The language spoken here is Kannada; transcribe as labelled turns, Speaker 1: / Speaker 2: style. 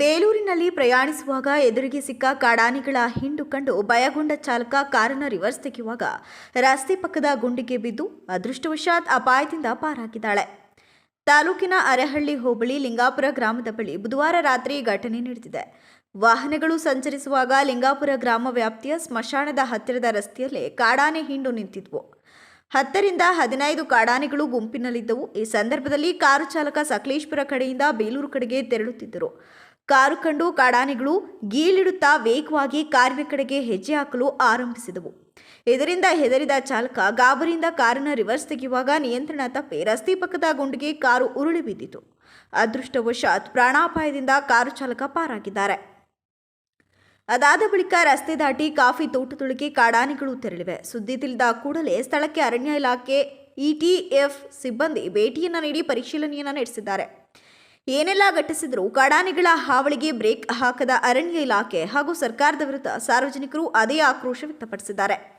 Speaker 1: ಬೇಲೂರಿನಲ್ಲಿ ಪ್ರಯಾಣಿಸುವಾಗ ಎದುರಿಗೆ ಸಿಕ್ಕ ಕಾಡಾನೆಗಳ ಹಿಂಡು ಕಂಡು ಭಯಗೊಂಡ ಚಾಲಕ ಕಾರನ್ನ ರಿವರ್ಸ್ ತೆಗೆಯುವಾಗ ರಸ್ತೆ ಪಕ್ಕದ ಗುಂಡಿಗೆ ಬಿದ್ದು ಅದೃಷ್ಟವಶಾತ್ ಅಪಾಯದಿಂದ ಪಾರಾಗಿದ್ದಾಳೆ. ತಾಲೂಕಿನ ಅರೆಹಳ್ಳಿ ಹೋಬಳಿ ಲಿಂಗಾಪುರ ಗ್ರಾಮದ ಬಳಿ ಬುಧವಾರ ರಾತ್ರಿ ಘಟನೆ ನಡೆದಿದೆ. ವಾಹನಗಳು ಸಂಚರಿಸುವಾಗ ಲಿಂಗಾಪುರ ಗ್ರಾಮ ವ್ಯಾಪ್ತಿಯ ಸ್ಮಶಾನದ ಹತ್ತಿರದ ರಸ್ತೆಯಲ್ಲೇ ಕಾಡಾನೆ ಹಿಂಡು ನಿಂತಿದ್ವು. ಹತ್ತರಿಂದ ಹದಿನೈದು ಕಾಡಾನೆಗಳು ಗುಂಪಿನಲ್ಲಿದ್ದವು. ಈ ಸಂದರ್ಭದಲ್ಲಿ ಕಾರು ಚಾಲಕ ಸಕಲೇಶ್ಪುರ ಕಡೆಯಿಂದ ಬೇಲೂರು ಕಡೆಗೆ ತೆರಳುತ್ತಿದ್ದರು. ಕಾರು ಕಂಡು ಕಾಡಾನೆಗಳು ಗೀಳಿಡುತ್ತಾ ವೇಗವಾಗಿ ಕಾರಿನ ಕಡೆಗೆ ಹೆಜ್ಜೆ ಹಾಕಲು ಆರಂಭಿಸಿದವು. ಇದರಿಂದ ಹೆದರಿದ ಚಾಲಕ ಗಾಬರಿಯಿಂದ ಕಾರನ್ನು ರಿವರ್ಸ್ ತೆಗೆಯುವಾಗ ನಿಯಂತ್ರಣ ತಪ್ಪಿ ರಸ್ತೆ ಪಕ್ಕದ ಗುಂಡಿಗೆ ಕಾರು ಉರುಳಿ ಬಿದ್ದಿತು. ಅದೃಷ್ಟವಶಾತ್ ಪ್ರಾಣಾಪಾಯದಿಂದ ಕಾರು ಚಾಲಕ ಪಾರಾಗಿದ್ದಾರೆ. ಅದಾದ ಬಳಿಕ ರಸ್ತೆ ದಾಟಿ ಕಾಫಿ ತೋಟದೊಳಗೆ ಕಾಡಾನೆಗಳು ತೆರಳಿವೆ. ಸುದ್ದಿ ತಿಳಿದ ಕೂಡಲೇ ಸ್ಥಳಕ್ಕೆ ಅರಣ್ಯ ಇಲಾಖೆ ಇಟಿಎಫ್ ಸಿಬ್ಬಂದಿ ಭೇಟಿಯನ್ನು ನೀಡಿ ಪರಿಶೀಲನೆಯನ್ನು ನಡೆಸಿದ್ದಾರೆ. ಏನೆಲ್ಲ ಘಟಿಸಿದರೂ ಕಾಡಾನೆಗಳ ಹಾವಳಿಗೆ ಬ್ರೇಕ್ ಹಾಕದ ಅರಣ್ಯ ಇಲಾಖೆ ಹಾಗೂ ಸರ್ಕಾರದ ವಿರುದ್ಧ ಸಾರ್ವಜನಿಕರು ಅದೇ ಆಕ್ರೋಶ ವ್ಯಕ್ತಪಡಿಸಿದ್ದಾರೆ.